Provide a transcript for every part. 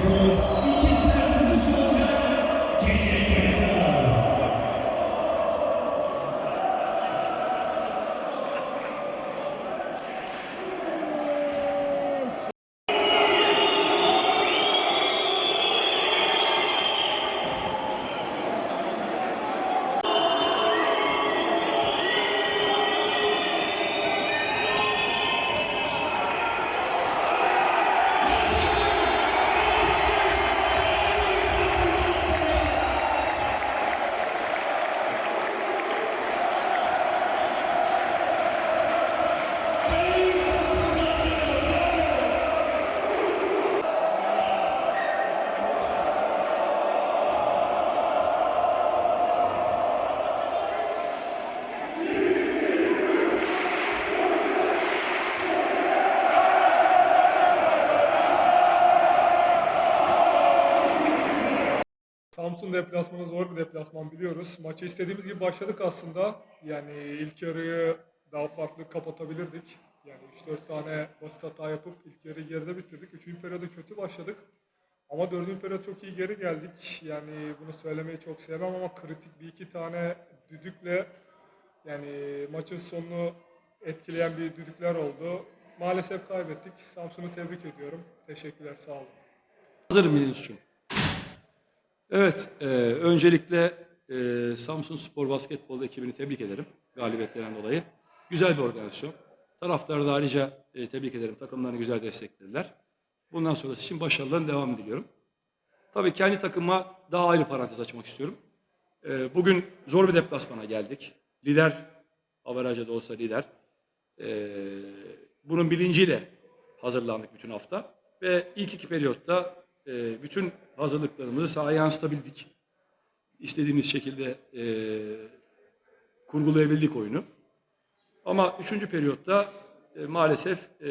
Deus e te Samsun deplasmanı zor bir deplasman biliyoruz. Maçı istediğimiz gibi başladık aslında. Yani ilk yarıyı daha farklı kapatabilirdik. Yani 3-4 tane basit hata yapıp ilk yarıyı geride bitirdik. Üçüncü periyoda kötü başladık. Ama dördüncü periyot çok iyi geri geldik. Yani bunu söylemeyi çok sevmem ama kritik bir iki tane düdükle yani maçın sonunu etkileyen bir düdükler oldu. Maalesef kaybettik. Samsun'u tebrik ediyorum. Teşekkürler, sağ olun. Hazırım Yunus'cum. Evet, e, öncelikle e, Samsun Spor Basketbol ekibini tebrik ederim galibiyetlerinden dolayı. Güzel bir organizasyon. Taraftarı da ayrıca e, tebrik ederim. Takımlarını güzel desteklediler. Bundan sonrası için başarıların devamı diliyorum. Tabii kendi takıma daha ayrı parantez açmak istiyorum. E, bugün zor bir deplasmana geldik. Lider, averaja da olsa lider. E, bunun bilinciyle hazırlandık bütün hafta. Ve ilk iki periyotta e, bütün hazırlıklarımızı sahaya yansıtabildik. İstediğimiz şekilde e, kurgulayabildik oyunu. Ama üçüncü periyotta e, maalesef e,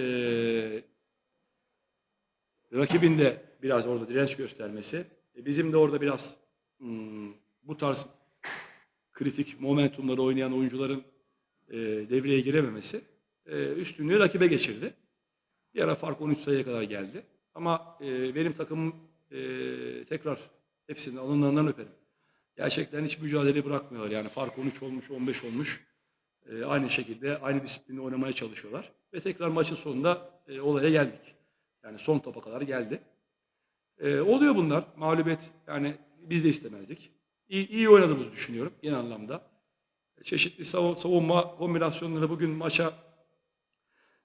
rakibin de biraz orada direnç göstermesi, e, bizim de orada biraz hmm, bu tarz kritik momentumları oynayan oyuncuların e, devreye girememesi e, üstünlüğü rakibe geçirdi. Bir ara fark 13 sayıya kadar geldi. Ama e, benim takımım e, tekrar hepsinin alınlarından öperim. Gerçekten hiç mücadele bırakmıyorlar. Yani fark 13 olmuş, 15 olmuş. E, aynı şekilde aynı disiplinde oynamaya çalışıyorlar. Ve tekrar maçın sonunda e, olaya geldik. Yani son topa kadar geldi. E, oluyor bunlar. Mağlubiyet yani biz de istemezdik. İyi, iyi oynadığımızı düşünüyorum genel anlamda. Çeşitli sav- savunma kombinasyonları bugün maça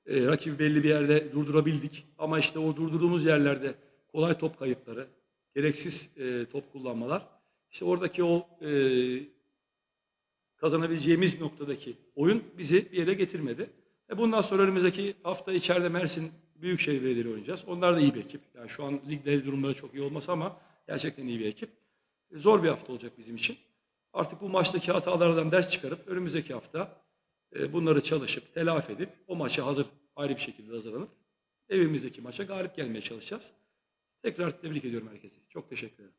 e, rakibi belli bir yerde durdurabildik. Ama işte o durdurduğumuz yerlerde kolay top kayıpları, gereksiz e, top kullanmalar, işte oradaki o e, kazanabileceğimiz noktadaki oyun bizi bir yere getirmedi. E bundan sonra önümüzdeki hafta içeride Mersin Büyükşehir Belediye'yle oynayacağız. Onlar da iyi bir ekip. Yani şu an ligde durumları çok iyi olmasa ama gerçekten iyi bir ekip. E, zor bir hafta olacak bizim için. Artık bu maçtaki hatalardan ders çıkarıp önümüzdeki hafta e, bunları çalışıp, telafi edip o maça hazır, ayrı bir şekilde hazırlanıp evimizdeki maça galip gelmeye çalışacağız. Tekrar tebrik ediyorum herkese. Çok teşekkür ederim.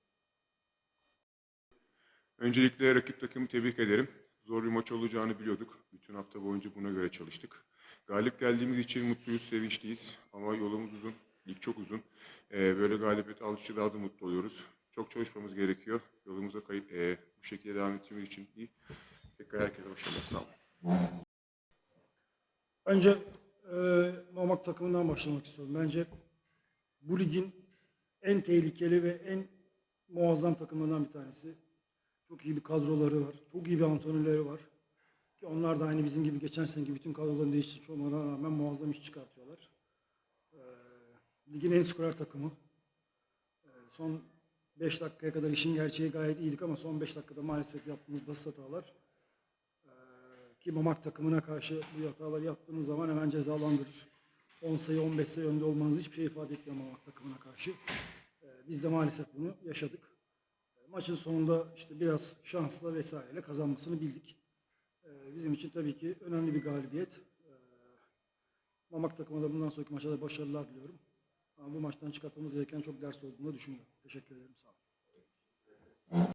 Öncelikle rakip takımı tebrik ederim. Zor bir maç olacağını biliyorduk. Bütün hafta boyunca buna göre çalıştık. Galip geldiğimiz için mutluyuz, sevinçliyiz. Ama yolumuz uzun, lig çok uzun. Ee, böyle galibiyet aldıkça daha da mutlu oluyoruz. Çok çalışmamız gerekiyor. Yolumuza kayıp ee, bu şekilde devam ettiğimiz için iyi. Tekrar herkese başarılar, sağ olun. Önce e, Mamak takımından başlamak istiyorum. Bence bu ligin en tehlikeli ve en muazzam takımlarından bir tanesi. Çok iyi bir kadroları var. Çok iyi bir antrenörleri var. Ki onlar da aynı bizim gibi geçen seneki bütün kadrolarını değiştirmiş olmalarına rağmen muazzam iş çıkartıyorlar. E, ligin en skorer takımı. E, son 5 dakikaya kadar işin gerçeği gayet iyiydik ama son 5 dakikada maalesef yaptığımız basit hatalar ki Mamak takımına karşı bu hataları yaptığınız zaman hemen cezalandırır. 10 sayı 15 sayı önde olmanız hiçbir şey ifade etmiyor Mamak takımına karşı. Ee, Biz de maalesef bunu yaşadık. Ee, Maçın sonunda işte biraz şansla vesaireyle kazanmasını bildik. Ee, Bizim için tabii ki önemli bir galibiyet. Ee, Mamak takımına da bundan sonraki maçlarda başarılar diliyorum. Ama bu maçtan çıkartmamız gereken çok ders olduğunu düşünüyorum. Teşekkür ederim. Sağ olun.